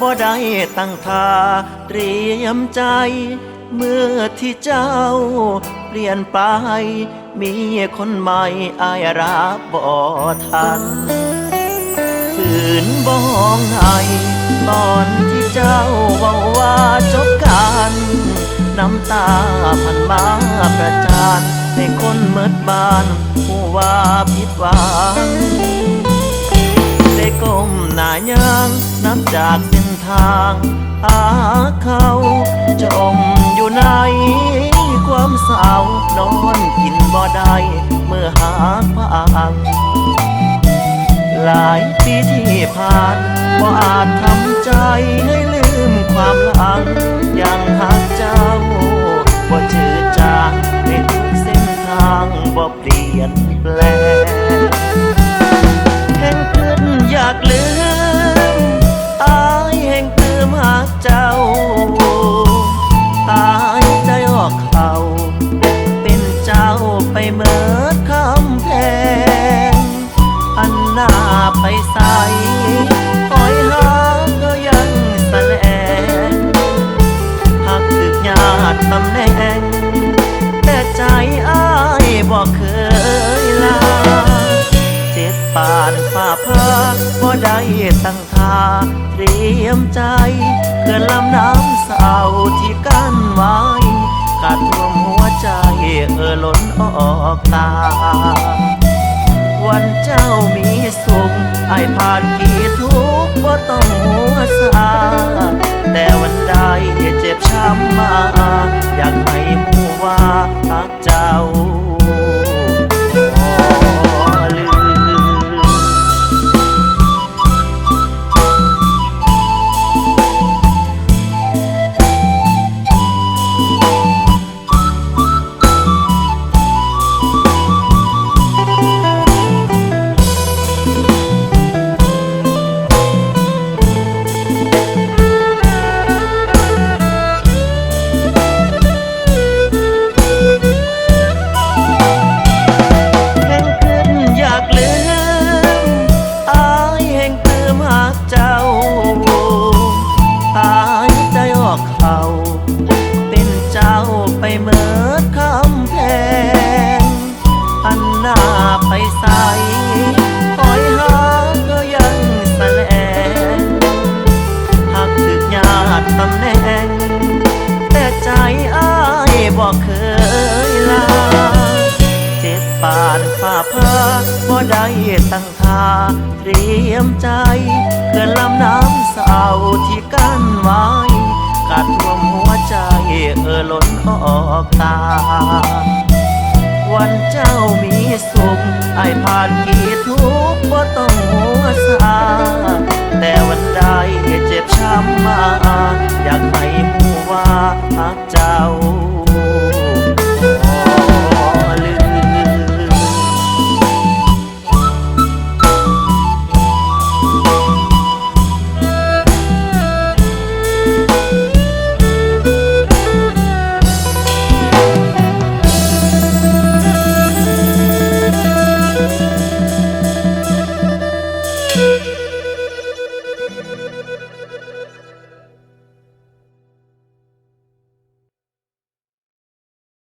บ่ได้ตั้งท่าเตรียมใจ เมื่อที่เจ้า เปลี่ยนไป มีคนใหม่อายรับบ่ทันฝืนบ้องไห้ตอนที่เจ้าว่าว่าจบกันน้ำตาพันมาประจานให้คนเมิดบาน ผู้ว่าผิดหวังได้ก้มหน้ายางนับจากเส้น ทางหาเขาจมอยู่ในความเศร้านอนกินบ่ได้เมื่อหาฟังหลายปีที่ผ่านบ่อาจทำใจให้ลืมความหลังยังหักเจ้าบ่จืดจางในทุกเส้นทางบ่เปลี่ยน ไปเมิดคำแพงอันหน้าไปใสคอยหาก็ยังแสลงหากถึกญาติตำแหน่ง แต่ใจอ้ายบอกเคยลา เจ็บปานฝ่าพาบ่ได้ตั้งท่าเตรียมใจเพื่อลำน้ำเศร้า ล้นออกตา วันเจ้ามีสุขไอผ่านกิ กญาติตำแหน่ง แต่ใจอ้ายบอกเคยลา เจ็บปานฝ่าพาบ่ได้ตั้งท่าเตรียมใจเพื่อลำน้ำเศร้าที่กั้นไว้ขาดท่วมหัวใจเออล้นออกตา วันเจ้ามีสุขไอผ่านกี่ทุกข์บ่ต้องหัวซาแต่วันใด ช้ำมา อยากไปผู้ว่าเจ้า